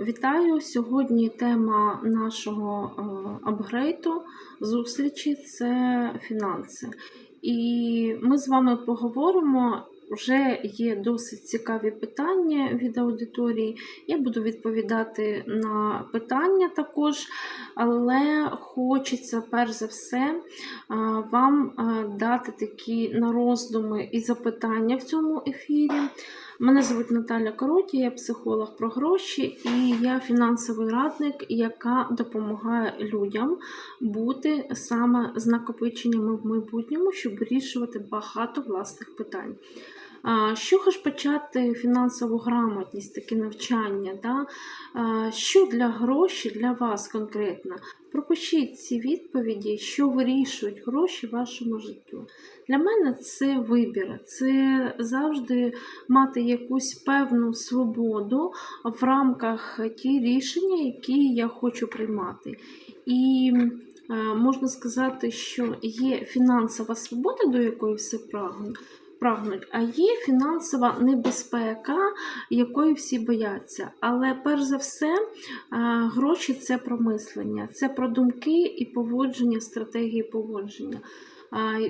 Вітаю! Сьогодні тема нашого е, апгрейду зустрічі це фінанси. І ми з вами поговоримо. Вже є досить цікаві питання від аудиторії. Я буду відповідати на питання також, але хочеться перш за все е, вам е, дати такі на роздуми і запитання в цьому ефірі. Мене звуть Наталя Короті, я психолог про гроші і я фінансовий радник, яка допомагає людям бути саме з накопиченнями в майбутньому, щоб вирішувати багато власних питань. З ж почати фінансову грамотність, таке навчання? Да? Що для гроші для вас конкретно? Пропишіть ці відповіді, що вирішують гроші вашому життю. Для мене це вибір, це завжди мати якусь певну свободу в рамках ті рішення, які я хочу приймати. І можна сказати, що є фінансова свобода, до якої все прагнуть. Прагнуть, а є фінансова небезпека, якої всі бояться. Але перш за все, е, гроші це про мислення, це про думки і поводження, стратегії поводження.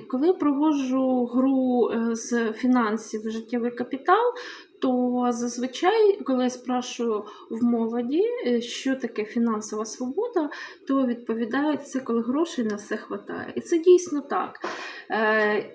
Коли проводжу гру е, з фінансів життєвий капітал, то зазвичай, коли я спрашую в молоді, е, що таке фінансова свобода, то відповідають це, коли грошей на все вистачає. І це дійсно так. Е,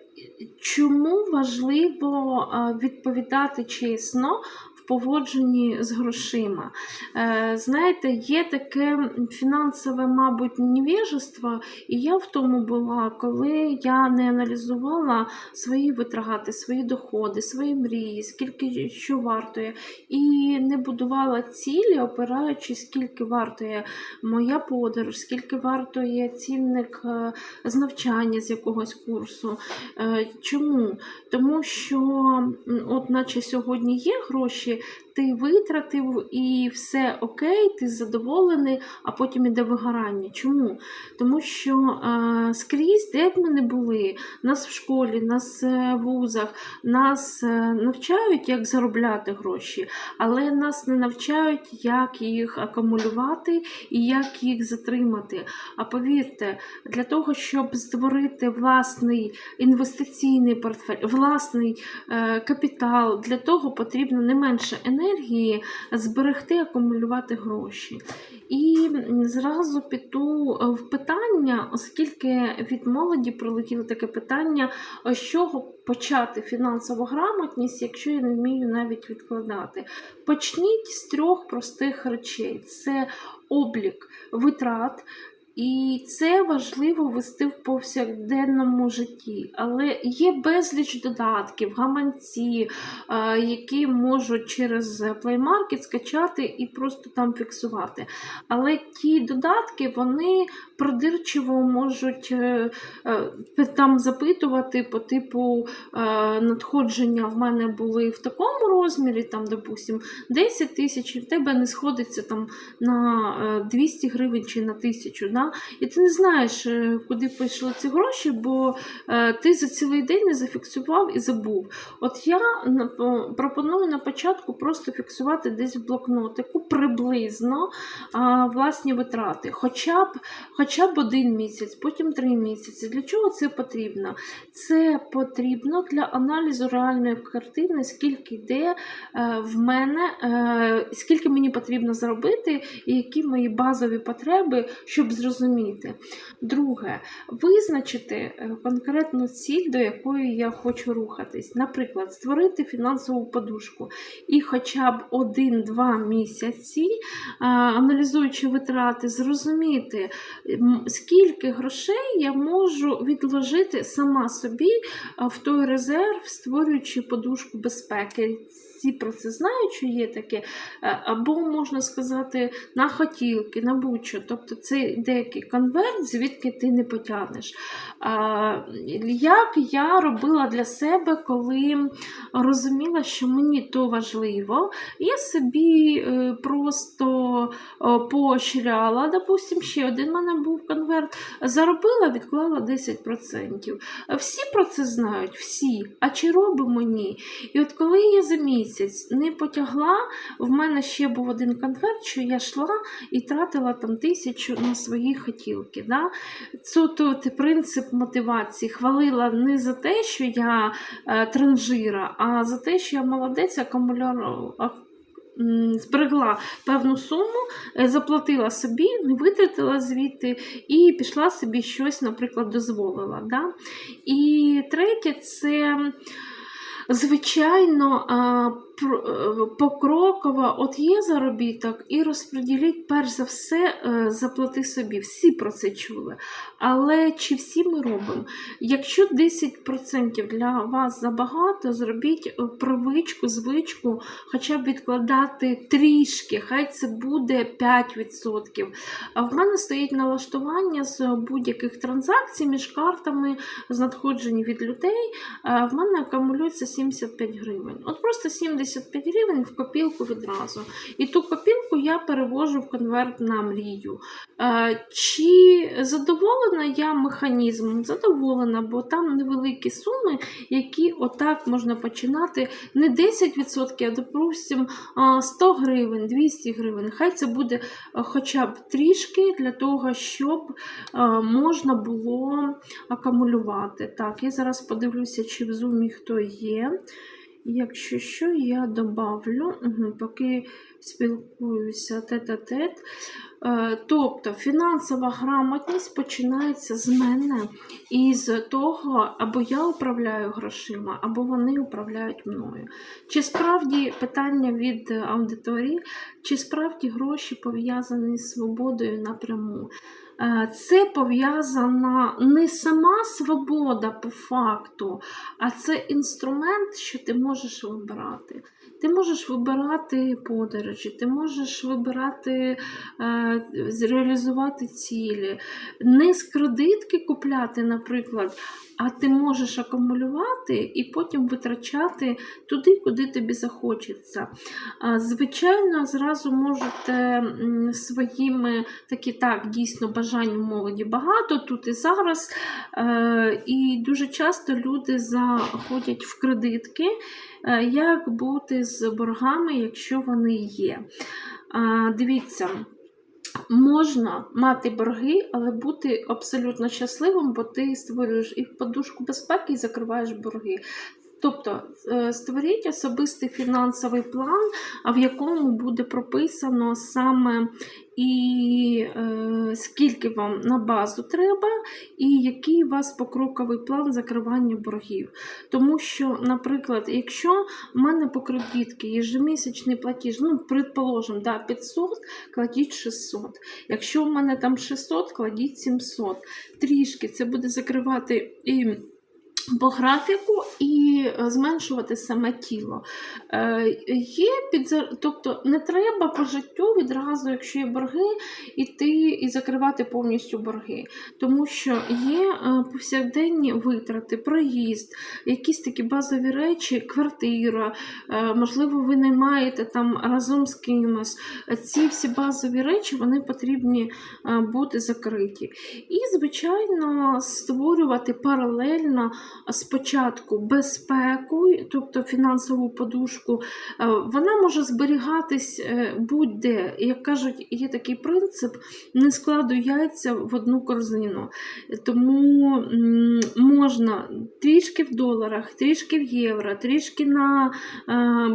Чому важливо відповідати чесно поводженні з грошима? Е, Знаєте, є таке фінансове, мабуть, невіжество, і я в тому була, коли я не аналізувала свої витрати, свої доходи, свої мрії, скільки що вартує, і не будувала цілі, опираючись, скільки вартує моя подорож, скільки вартує цінник е, з навчання з якогось курсу. Е, Чому? Тому що, от наче сьогодні є гроші, 去 ти витратив і все окей, ти задоволений, а потім іде вигорання. Чому? Тому що е, скрізь, де б ми не були, нас в школі, нас е, в вузах, нас е, навчають, як заробляти гроші, але нас не навчають, як їх акумулювати і як їх затримати. А повірте, для того, щоб створити власний інвестиційний портфель, власний е, капітал, для того потрібно не менше енергії зберегти, акумулювати гроші. І зразу піду е, в питання, оскільки від молоді прилетіло таке питання, з чого почати фінансову грамотність, якщо я не вмію навіть відкладати. Почніть з трьох простих речей: це облік витрат. І це важливо вести в повсякденному житті. Але є безліч додатків, гаманці, е, які можуть через Play Market скачати і просто там фіксувати. Але ті додатки вони придирчиво можуть е, е, там запитувати по типу надходження в мене були в такому розмірі, там, допустим, 10 тисяч, і в тебе не сходиться там на е, 200 гривень чи на 1000. І ти не знаєш, е, куди пішли ці гроші, бо е, ти за цілий день не зафіксував і забув. От я пропоную на початку просто фіксувати десь в блокнотику приблизно власні витрати, хоча б, хоча б один місяць, потім три місяці. Для чого це потрібно? Це потрібно для аналізу реальної картини, скільки йде е, в мене, скільки мені потрібно заробити, і які мої базові потреби, щоб зрозуміти. Друге, визначити е, конкретну ціль, до якої я хочу рухатись. Наприклад, створити фінансову подушку і хоча б один-два місяці, е, аналізуючи витрати, зрозуміти, скільки грошей я можу відложити сама собі е, в той резерв, створюючи подушку безпеки. Всі про це знають, що є таке, Е, або можна сказати на хотілки, на будь-що. Тобто це деякий конверт, звідки ти не потягнеш. Як я робила для себе, коли розуміла, що мені то важливо, я собі е, просто поощряла, допустим, ще один в мене був конверт, заробила, відклала 10%. Всі про це знають, всі. А чи робимо ні? І от коли я за місяць не потягла, в мене ще був один конверт, що я йшла і тратила там тисячу на свої хотілки. Да? Це тут принцип мотивації. Хвалила не за те, що я е, транжира, а за те, що я молодець, акумуляр. Зберегла певну суму, е, заплатила собі, не витратила звідти і пішла собі щось, наприклад, дозволила. Да? І третє це. Звичайно, покроково, от є заробіток, і розподіліть, перш за все, е, заплати собі. Всі про це чули. Але чи всі ми робимо? Якщо 10% для вас забагато, зробіть е, привичку, звичку, хоча б відкладати трішки, хай це буде 5%. А в мене стоїть налаштування з будь-яких транзакцій між картами, з надходжень від людей. Е, В мене акумулюється 75 гривень. От просто 75 гривень в копілку відразу. І ту копілку я перевожу в конверт на мрію. Е, Чи задоволена я механізмом? Задоволена, бо там невеликі суми, які отак можна починати не 10%, а допустим, 100 гривень, 200 гривень. Хай це буде е, хоча б трішки для того, щоб е, можна було акумулювати. Так, я зараз подивлюся, чи в зумі хто є. Якщо що, я добавлю, угу, поки спілкуюся тет-а-тет. Е, Тобто фінансова грамотність починається з мене і з того, або я управляю грошима, або вони управляють мною. Чи справді питання від аудиторії, чи справді гроші пов'язані з свободою напряму? Е, Це пов'язана не сама свобода по факту, а це інструмент, що ти можеш вибирати. Ти можеш вибирати подорожі, ти можеш вибирати, е, реалізувати цілі, не з кредитки купляти, наприклад, а ти можеш акумулювати і потім витрачати туди, куди тобі захочеться. Звичайно, зразу можете своїми такі так, дійсно бажань молоді багато тут і зараз. Е, І дуже часто люди заходять в кредитки, е, як бути з боргами, якщо вони є. Дивіться. Можна мати борги, але бути абсолютно щасливим, бо ти створюєш і подушку безпеки і закриваєш борги. Тобто е, створіть особистий фінансовий план, в якому буде прописано саме і е, скільки вам на базу треба, і який у вас покроковий план закривання боргів. Тому що, наприклад, якщо в мене по кредитці єжемісячний платіж, ну, предположим, да, 500, кладіть 600. Якщо в мене там 600, кладіть 700. Трішки це буде закривати і по графіку і е, зменшувати саме тіло. Е, Є підзар... Тобто не треба по життю відразу, якщо є борги, іти і закривати повністю борги. Тому що є е, повсякденні витрати, проїзд, якісь такі базові речі, квартира, можливо, ви наймаєте там разом з кимось. Ці всі базові речі вони потрібні бути закриті. І, звичайно, створювати паралельно спочатку безпеку, тобто фінансову подушку, е, вона може зберігатись е, будь-де. Як кажуть, є такий принцип: не складу яйця в одну корзину. Тому можна трішки в доларах, трішки в євро, трішки на е,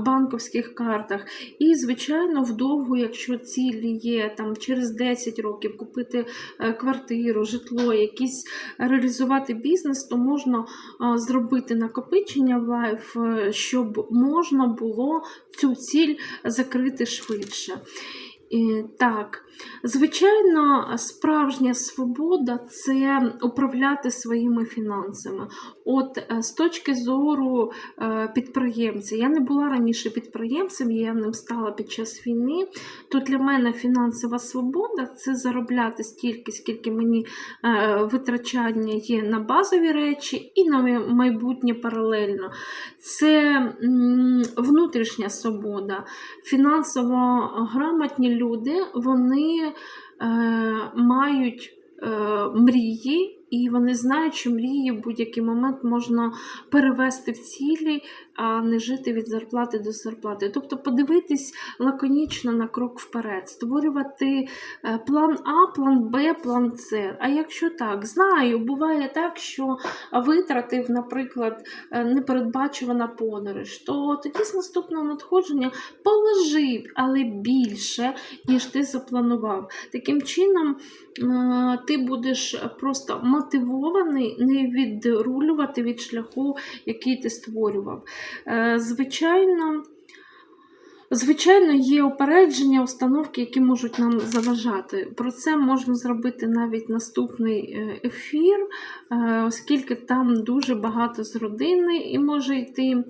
банковських картах. І, звичайно, вдовго, якщо цілі є там через 10 років купити квартиру, житло, якісь реалізувати бізнес, то можна зробити накопичення в лайф, е, щоб можна було цю ціль закрити швидше. І, так, звичайно, справжня свобода це управляти своїми фінансами. От е, з точки зору е, підприємця, я не була раніше підприємцем, я ним стала під час війни. То для мене фінансова свобода це заробляти стільки, скільки мені е, витрачання є на базові речі, і на майбутнє паралельно. Це внутрішня свобода. Фінансово грамотні люди вони е, мають е, мрії, і вони знають, що мрії в будь-який момент можна перевести в цілі, а не жити від зарплати до зарплати. Тобто подивитись лаконічно на крок вперед, створювати е, план А, план Б, план С. А якщо так, знаю, буває так, що витратив, наприклад, е, непередбачувана подорож, то тоді з наступного надходження положив, але більше, ніж ти запланував. Таким чином, е, ти будеш просто мотивований не відрулювати від шляху, який ти створював. Е, Звичайно. Звичайно, є опередження, установки, які можуть нам заважати. Про це можна зробити навіть наступний е, ефір, е, оскільки там дуже багато з родини і може йти.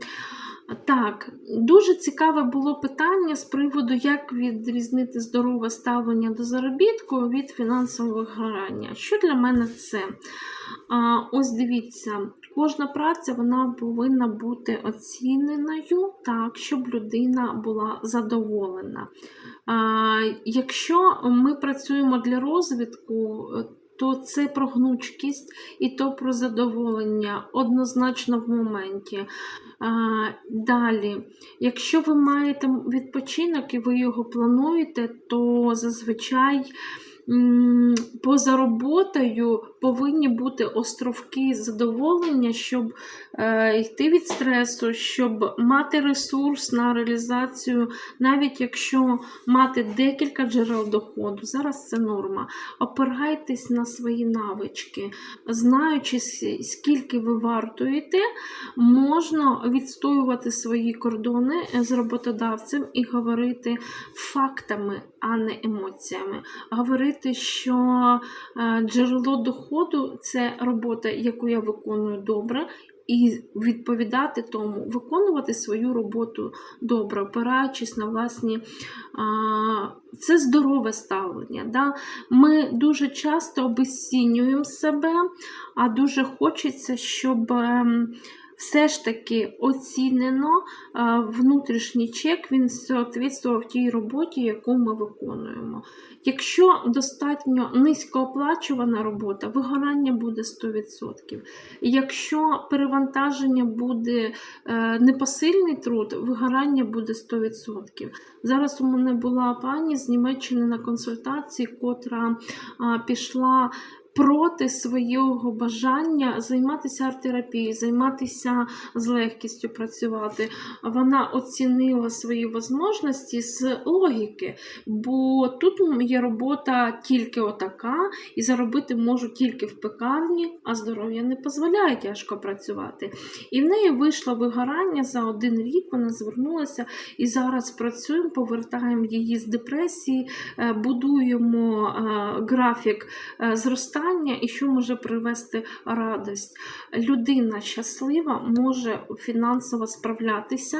Так, дуже цікаве було питання з приводу, як відрізнити здорове ставлення до заробітку від фінансового вигорання. Що для мене це? А, Ось дивіться, кожна праця вона повинна бути оціненою так, щоб людина була задоволена. А, Якщо ми працюємо для розвитку, то це про гнучкість і то про задоволення однозначно в моменті. Далі, якщо ви маєте відпочинок і ви його плануєте, то зазвичай поза роботою повинні бути островки задоволення, щоб е, йти від стресу, щоб мати ресурс на реалізацію, навіть якщо мати декілька джерел доходу. Зараз це норма. Опирайтесь на свої навички, знаючи, скільки ви вартуєте, можна відстоювати свої кордони з роботодавцем і говорити фактами, а не емоціями. Говорити, що е, джерело доходу це робота, яку я виконую добре. І відповідати тому, виконувати свою роботу добре, опираючись на власні, це здорове ставлення. Да? Ми дуже часто обесцінюємо себе, а дуже хочеться, щоб ем, все ж таки оцінено внутрішній чек, він соответствував тій роботі, яку ми виконуємо. Якщо достатньо низькооплачувана робота, вигорання буде 100%. Якщо перевантаження буде е, непосильний труд, вигорання буде 100%. Зараз у мене була пані з Німеччини на консультації, котра пішла проти свого бажання займатися арт-терапією, займатися з легкістю працювати. Вона оцінила свої можливості з логіки, бо тут є робота тільки отака, і заробити можу тільки в пекарні, а здоров'я не дозволяє тяжко працювати. І в неї вийшло вигорання за один рік. Вона звернулася і зараз працюємо, повертаємо її з депресії, е, будуємо е, графік е, зростання і що може привести радість. Людина щаслива може фінансово справлятися,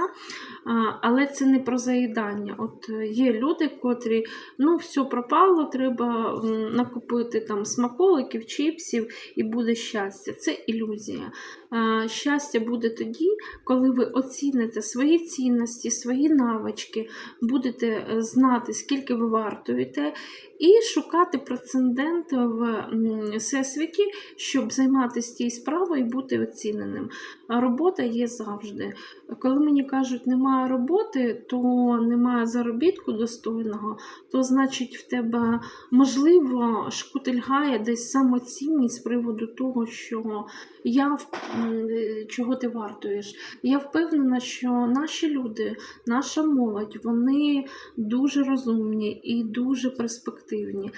але це не про заїдання. От е, є люди, котрі ну все пропало, треба накупити там смаколиків, чіпсів і буде щастя. Це ілюзія. Щастя буде тоді, коли ви оціните свої цінності, свої навички, будете е, знати, скільки ви вартуєте, і шукати прецедент в всесвіті, щоб займатися тією справою і бути оціненим. Робота є завжди. Коли мені кажуть, немає роботи, то немає заробітку достойного, то значить в тебе можливо шкутильгає десь самоцінність з приводу того, що я чого ти вартуєш. Я впевнена, що наші люди, наша молодь, вони дуже розумні і дуже перспективні.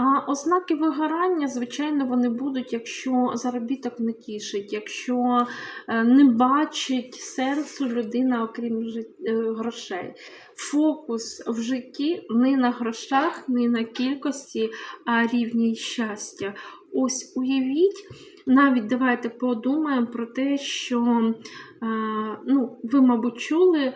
А ознаки вигорання, звичайно, вони будуть, якщо заробіток не тішить, якщо е, не бачить сенсу людина, окрім е, грошей. Фокус в житті не на грошах, не на кількості, а рівні щастя. Ось уявіть, навіть давайте подумаємо про те, що е, ну, ви, мабуть, чули.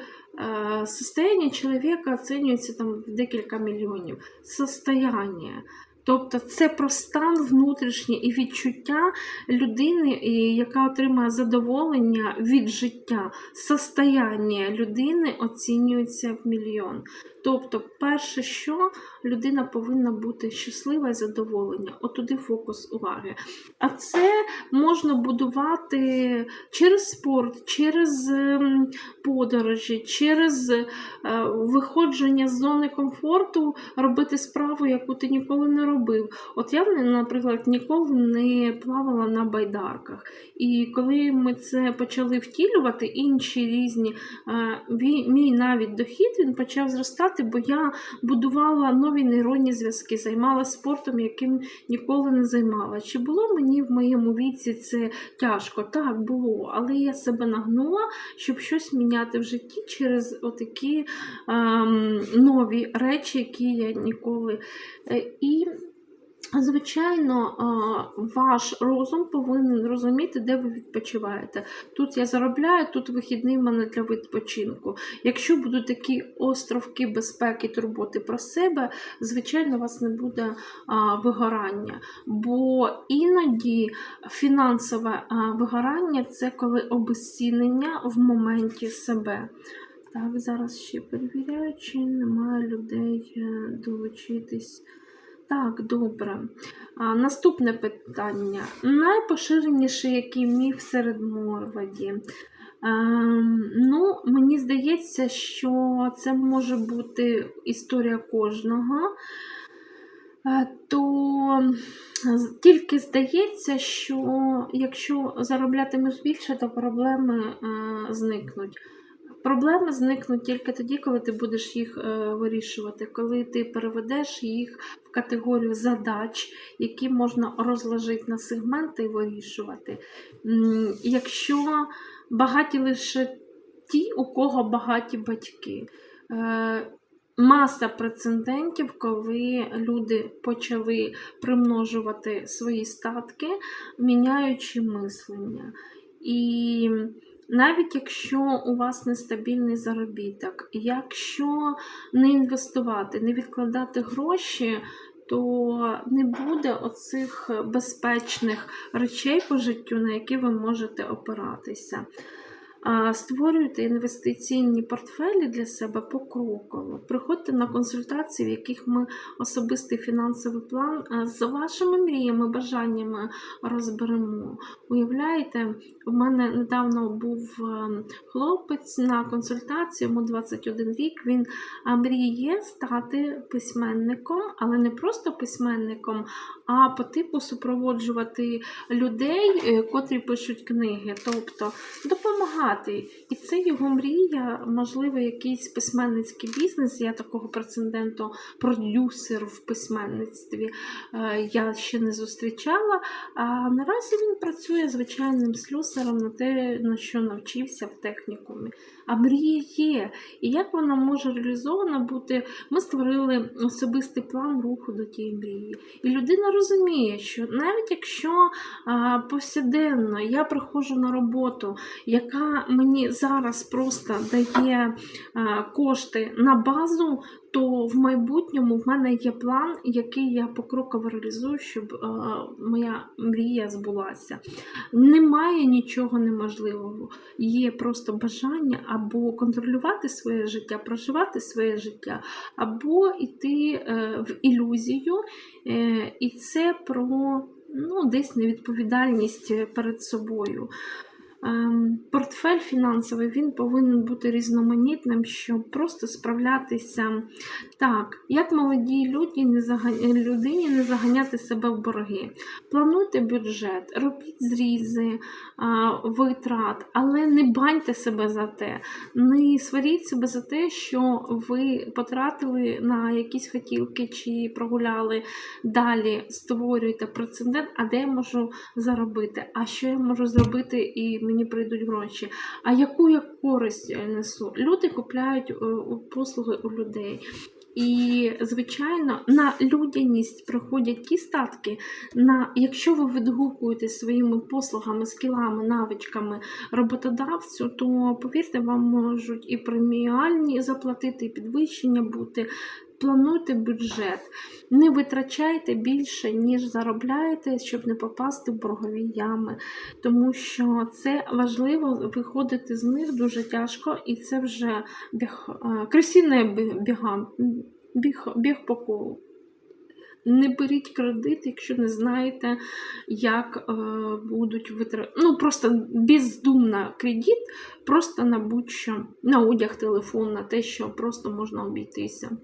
Состояние человека оценивается там в декілька мільйонів. Состояние. Тобто це про стан внутрішній і відчуття людини, яка отримує задоволення від життя. Состояння людини оцінюється в мільйон. Тобто, перше, що людина повинна бути щаслива і задоволення. Отуди фокус уваги. А це можна будувати через спорт, через ем, подорожі, через е, виходження з зони комфорту, робити справу, яку ти ніколи не робив. От я, наприклад, ніколи не плавала на байдарках. І коли ми це почали втілювати, інші різні, е, мій навіть дохід він почав зростати, бо я будувала нові нейронні зв'язки, займалася спортом, яким ніколи не займалася. Чи було мені в моєму віці це тяжко? Так, було, але я себе нагнула, щоб щось міняти в житті через отакі ем, нові речі, які я ніколи. Е, І Звичайно, ваш розум повинен розуміти, де ви відпочиваєте. Тут я заробляю, тут вихідний в мене для відпочинку. Якщо будуть такі островки безпеки, турботи про себе, звичайно, у вас не буде вигорання. Бо іноді фінансове вигорання це коли обезцінення в моменті себе. Так, зараз ще перевіряю, чи немає людей е, долучитись. Так, добре. А, наступне питання. Найпоширеніший який міф серед морваді. Ем, ну, мені здається, що це може бути історія кожного. Е, То тільки здається, що якщо зароблятимеш більше, то проблеми е, зникнуть. Проблеми зникнуть тільки тоді, коли ти будеш їх е, вирішувати, коли ти переведеш їх в категорію задач, які можна розложити на сегменти і вирішувати. Якщо багаті лише ті, у кого багаті батьки. Е, Маса прецедентів, коли люди почали примножувати свої статки, міняючи мислення. І навіть якщо у вас нестабільний заробіток, якщо не інвестувати, не відкладати гроші, то не буде оцих безпечних речей по життю, на які ви можете опиратися. Створюйте інвестиційні портфелі для себе покроково. Приходьте на консультації, в яких ми особистий фінансовий план з вашими мріями, бажаннями розберемо. Уявляєте, у мене недавно був е, хлопець на консультації, йому 21 рік. Він мріє стати письменником, але не просто письменником, а по типу супроводжувати людей, е, котрі пишуть книги, тобто допомагати. І це його мрія, можливо, якийсь письменницький бізнес. Я такого прецеденту продюсер в письменництві е, я ще не зустрічала. А наразі він працює звичайним слюсарем на те, на що навчився в технікумі. А мрія є. І як вона може реалізована бути? Ми створили особистий план руху до тієї мрії. І людина розуміє, що навіть якщо повсякденно я приходжу на роботу, яка мені зараз просто дає а, кошти на базу, то в майбутньому в мене є план, який я покроково реалізую, щоб а, моя мрія збулася. Немає нічого неможливого. Є просто бажання або контролювати своє життя, проживати своє життя, або йти е, в ілюзію. Е, і це про ну, десь невідповідальність перед собою. Ем, Портфель фінансовий він повинен бути різноманітним, щоб просто справлятися так, як молодій люді не заганя... людині не заганяти себе в борги. Плануйте бюджет, робіть зрізи витрат, але не баньте себе за те. Не сваріть себе за те, що ви потратили на якісь хотілки чи прогуляли. Далі створюйте прецедент, а де я можу заробити, а що я можу зробити і мені прийдуть гроші. А яку я користь е, несу? Люди купляють е, послуги у людей. І, звичайно, на людяність приходять ті статки, на якщо ви відгукуєте своїми послугами, скілами, навичками роботодавцю, то повірте, вам можуть і преміальні заплатити, і підвищення бути. Плануйте бюджет, не витрачайте більше, ніж заробляєте, щоб не попасти в боргові ями. Тому що це важливо виходити з них дуже тяжко, і це вже біг, е, біга, біг, біг по колу. Не беріть кредит, якщо не знаєте, як е, будуть витрати. Ну, просто бездумно кредит, просто на будь-що, на одяг, телефон, на те, що просто можна обійтися.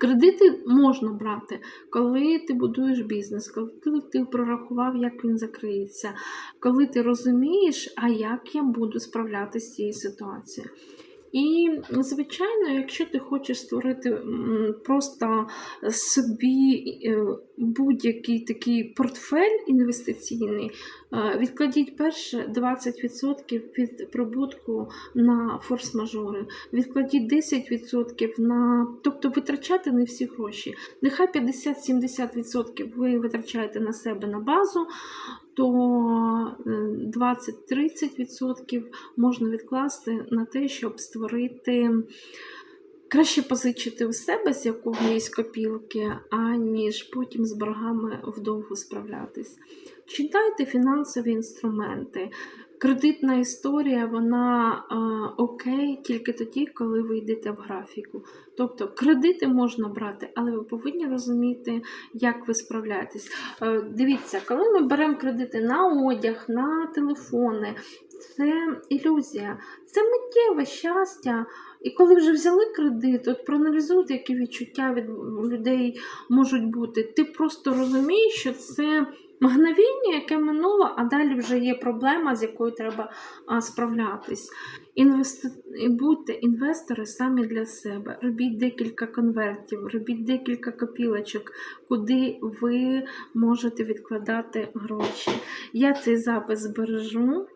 Кредити можна брати, коли ти будуєш бізнес, коли ти, прорахував, як він закриється, коли ти розумієш, а як я буду справлятися з цією ситуацією. І, звичайно, якщо ти хочеш створити просто собі е, будь-який такий портфель інвестиційний, е, відкладіть перше 20% від прибутку на форс-мажори, відкладіть 10% на. Тобто витрачати не всі гроші. Нехай 50-70% ви витрачаєте на себе на базу, то е, 20-30% можна відкласти на те, щоб створити. Краще позичити у себе з якоїсь копілки, аніж потім з боргами вдовго справлятись. Читайте фінансові інструменти. Кредитна історія, вона е, окей тільки тоді, коли ви йдете в графіку. Тобто кредити можна брати, але ви повинні розуміти, як ви справляєтесь. Е, дивіться, коли ми беремо кредити на одяг, на телефони, це ілюзія, це миттєве щастя. І коли вже взяли кредит, от проаналізуйте, які відчуття від людей можуть бути. Ти просто розумієш, що це мгновіння, яке минуло, а далі вже є проблема, з якою треба а, справлятись. Інвести... Будьте інвестори самі для себе. Робіть декілька конвертів, робіть декілька копілочок, куди ви можете відкладати гроші. Я цей запис збережу.